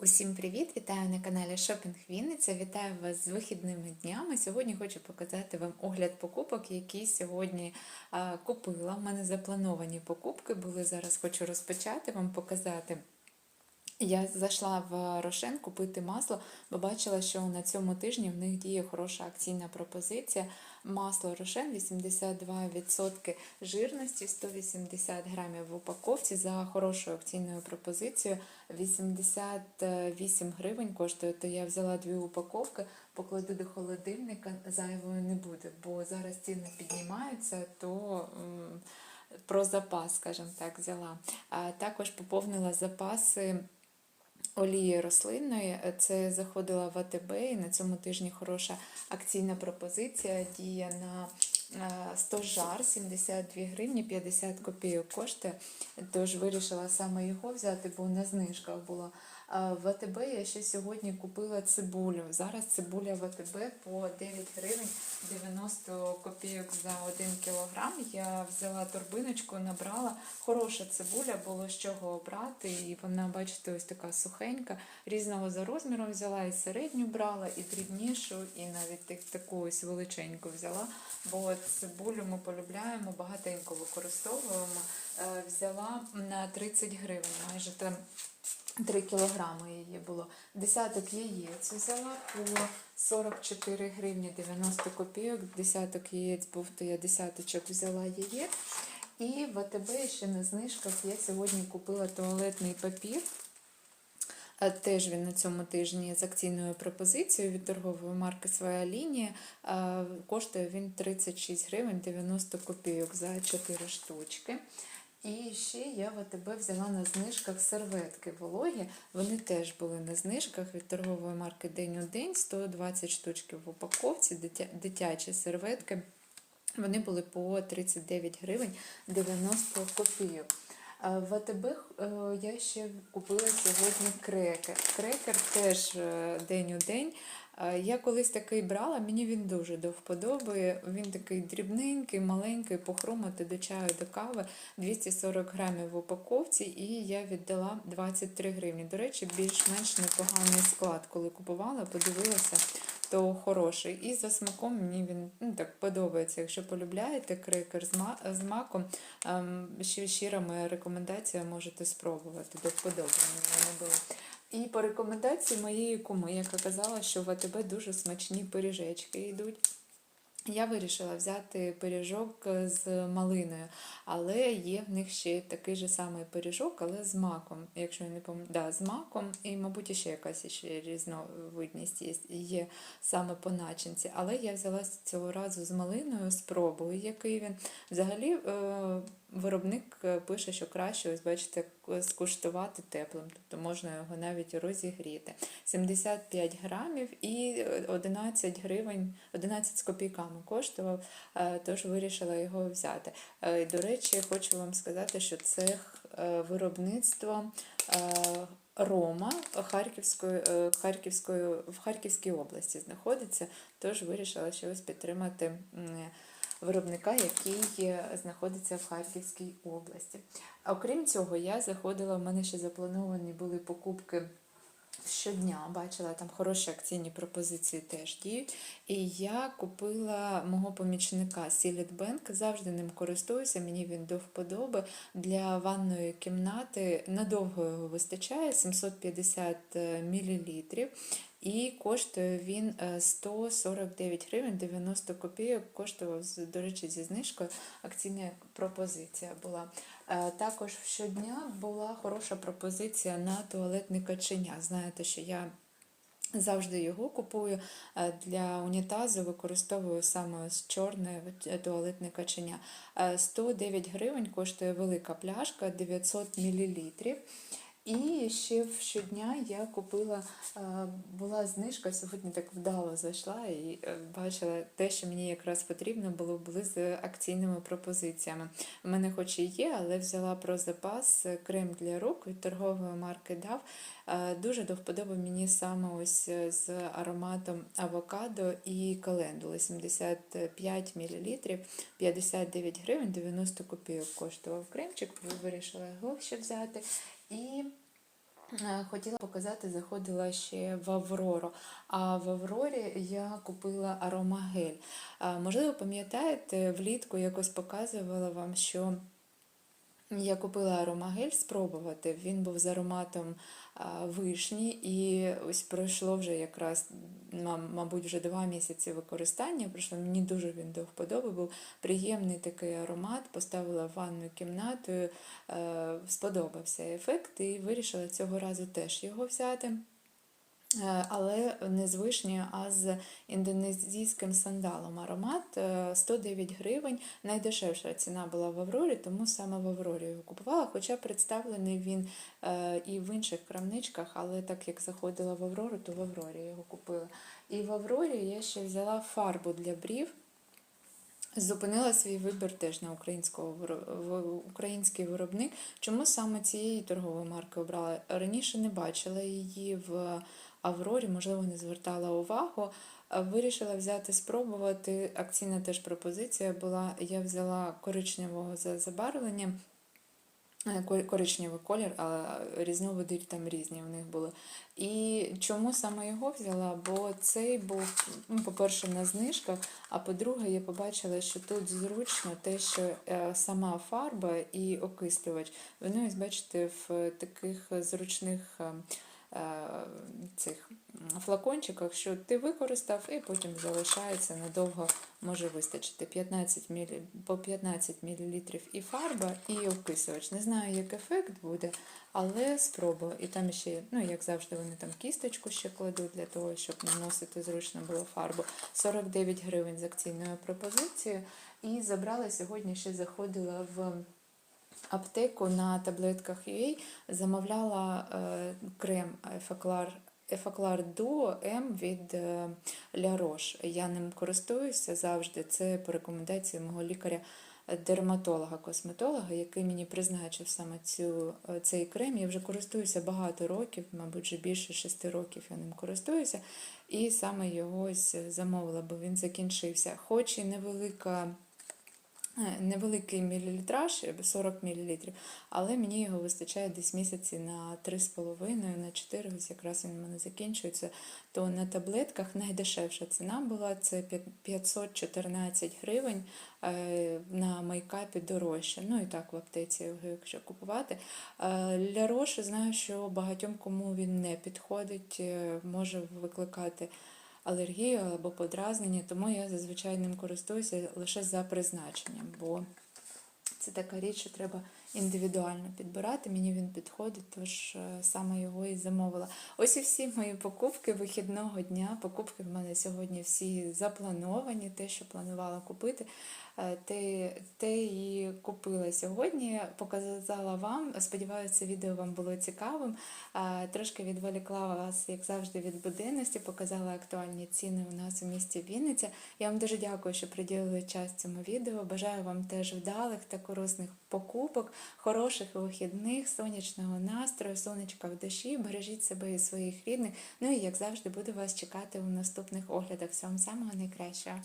Усім привіт! Вітаю на каналі Шопінг Вінниця. Вітаю вас з вихідними днями. Сьогодні хочу показати вам огляд покупок, які сьогодні купила. У мене заплановані покупки були. Зараз хочу розпочати вам показати. Я зайшла в Рошен купити масло, бо бачила, що на цьому тижні в них діє хороша акційна пропозиція. Масло Рошен 82% жирності, 180 грамів в упаковці за хорошою акційною пропозицією. 88 гривень коштує, то я взяла дві упаковки, покладу до холодильника, зайвою не буде, бо зараз ціни піднімаються, то про запас, скажімо так, взяла. А також поповнила запаси. Олії рослинної, це заходила в АТБ, і на цьому тижні хороша акційна пропозиція діє на е, 100 жар, 72 гривні, 50 копійок коштує. Тож вирішила саме його взяти, бо на знижках було. В АТБ я ще сьогодні купила цибулю. Зараз цибуля в АТБ по 9 гривень 90 копійок за 1 кілограм. Я взяла торбиночку, набрала. Хороша цибуля, було з чого обрати. І вона, бачите, ось така сухенька. Різного за розміром взяла, і середню брала, і дрібнішу, і навіть таку ось величеньку взяла. Бо цибулю ми полюбляємо, багатенько використовуємо. Е, Взяла на 30 гривень, майже там 3 кілограми її було. Десяток яєць взяла по 44 гривні 90 копійок. Десяток яєць був, то я десяточок взяла яєць. І в АТБ ще на знижках я сьогодні купила туалетний папір. Е, Теж він на цьому тижні з акційною пропозицією від торгової марки Своя лінія. Е, Коштує він 36 гривень 90 копійок за 4 штучки. І ще я в АТБ взяла на знижках серветки вологі. Вони теж були на знижках від торгової марки День у день, 120 штучків в упаковці, дитя- дитячі серветки. Вони були по 39 гривень 90 копійок. В АТБ е, я ще купила сьогодні крекер. Крекер теж е, день у день. Я колись такий брала, мені він дуже до вподоби. Він такий дрібненький, маленький, похрумати до чаю, до кави, 240 грамів в упаковці, і я віддала 23 гривні. До речі, більш-менш непоганий склад, коли купувала, подивилася, то хороший. І за смаком мені він ну, так подобається. Якщо полюбляєте крекер з, маком, ем, ще щира моя рекомендація можете спробувати. До вподоби. І по рекомендації моєї куми, яка казала, що в АТБ дуже смачні пиріжечки йдуть. Я вирішила взяти пиріжок з малиною, але є в них ще такий же самий пиріжок, але з маком. Якщо я не пам'ятаю, да, з маком, і, мабуть, ще якась ще різновидність є, є саме по начинці. Але я взяла цього разу з малиною, спробую, який він. Взагалі, е, виробник е, пише, що краще, ось бачите, скуштувати теплим, тобто можна його навіть розігріти. 75 грамів і 11 гривень, 11 з копійками коштував, е, тож вирішила його взяти. Е, До речі, хочу вам сказати, що це е, виробництво е, Рома Харківської, е, Харківської, в Харківській області знаходиться, тож вирішила ще ось підтримати виробника, який е, знаходиться в Харківській області. Окрім цього, я заходила, в мене ще заплановані були покупки щодня, бачила там хороші акційні пропозиції теж діють. І я купила мого помічника Сіліт Бенк, завжди ним користуюся, мені він до вподоби. Для ванної кімнати надовго його вистачає 750 мл. І коштує він е, 149 гривень 90 копійок. Коштував, до речі, зі знижкою. Акційна пропозиція була. Е, Також щодня була хороша пропозиція на туалетне каченя. Знаєте, що я завжди його купую е, для унітазу, використовую саме ось чорне е, туалетне каченя. Е, 109 гривень коштує велика пляшка 900 мл. І ще в щодня я купила, е, була знижка, сьогодні так вдало зайшла і е, бачила те, що мені якраз потрібно було, були з акційними пропозиціями. У мене хоч і є, але взяла про запас е, крем для рук від торгової марки DAV. Дуже до вподоби мені саме ось з ароматом авокадо і календули. 75 мл, 59 гривень, 90 копійок коштував кремчик, вирішила його ще взяти. І Е, Хотіла показати, заходила ще в Аврору. А в Аврорі я купила аромагель. Можливо, пам'ятаєте, влітку якось показувала вам, що я купила аромагель спробувати. Він був з ароматом вишні, і ось пройшло вже якраз, мабуть, вже два місяці використання. Пройшло мені дуже він до вподоби. Був приємний такий аромат. Поставила в ванну кімнату, е, сподобався ефект, і вирішила цього разу теж його взяти. Е, Але не з вишні, а з індонезійським сандалом. Аромат е, 109 гривень. Найдешевша ціна була в Аврорі, тому саме в Аврорі його купувала. Хоча представлений він е, і в інших крамничках, але так як заходила в Аврору, то в Аврорі його купила. І в Аврорі я ще взяла фарбу для брів. Зупинила свій вибір теж на українського український виробник. Чому саме цієї торгової марки обрала? Раніше не бачила її в Аврорі, можливо, не звертала увагу. Вирішила взяти, спробувати. Акційна теж пропозиція була. Я взяла коричневого за забарвленням. Е, коричневий колір, а різновиди там різні в них були. І чому саме його взяла? Бо цей був, ну, по-перше, на знижках, а по-друге, я побачила, що тут зручно те, що е, сама фарба і окислювач. Вони, ось бачите, в таких зручних е, е, цих флакончиках, що ти використав і потім залишається надовго може вистачити 15 мл, по 15 мл і фарба, і окисувач. Не знаю, як ефект буде, але спробую. І там ще, ну як завжди, вони там кісточку ще кладуть для того, щоб наносити зручно було фарбу. 49 гривень з акційною пропозицією. І забрала сьогодні, ще заходила в аптеку на таблетках UA, замовляла е, крем Ефаклар Ефаклар Duo М від е, La Я ним користуюся завжди. Це по рекомендації мого лікаря. Дерматолога-косметолога, який мені призначив саме цю, е, цей крем. Я вже користуюся багато років, мабуть, вже більше шести років я ним користуюся, і саме його замовила, бо він закінчився. Хоч і невелика Е, невеликий мілілітраж, 40 мл, але мені його вистачає десь місяці на 3,5, на 4, ось якраз він у мене закінчується. То на таблетках найдешевша ціна була це 514 гривень, е, на майкапі дорожче. Ну і так в аптеці, його, якщо купувати. Е, Для Роші знаю, що багатьом кому він не підходить, е, може викликати алергію або подразнення, тому я зазвичай ним користуюся лише за призначенням, бо це така річ, що треба індивідуально підбирати. Мені він підходить, тож е, саме його і замовила. Ось і всі мої покупки вихідного дня. Покупки в мене сьогодні всі заплановані, те, що планувала купити. е, Те, те і купила сьогодні, показала вам. Сподіваюся, це відео вам було цікавим. Е, Трошки відволікла вас, як завжди, від буденності, показала актуальні ціни у нас у місті Вінниця. Я вам дуже дякую, що приділили час цьому відео. Бажаю вам теж вдалих та корисних покупок, хороших вихідних, сонячного настрою, сонечка в душі. Бережіть себе і своїх рідних. Ну і як завжди, буду вас чекати у наступних оглядах. Всього самого найкращого.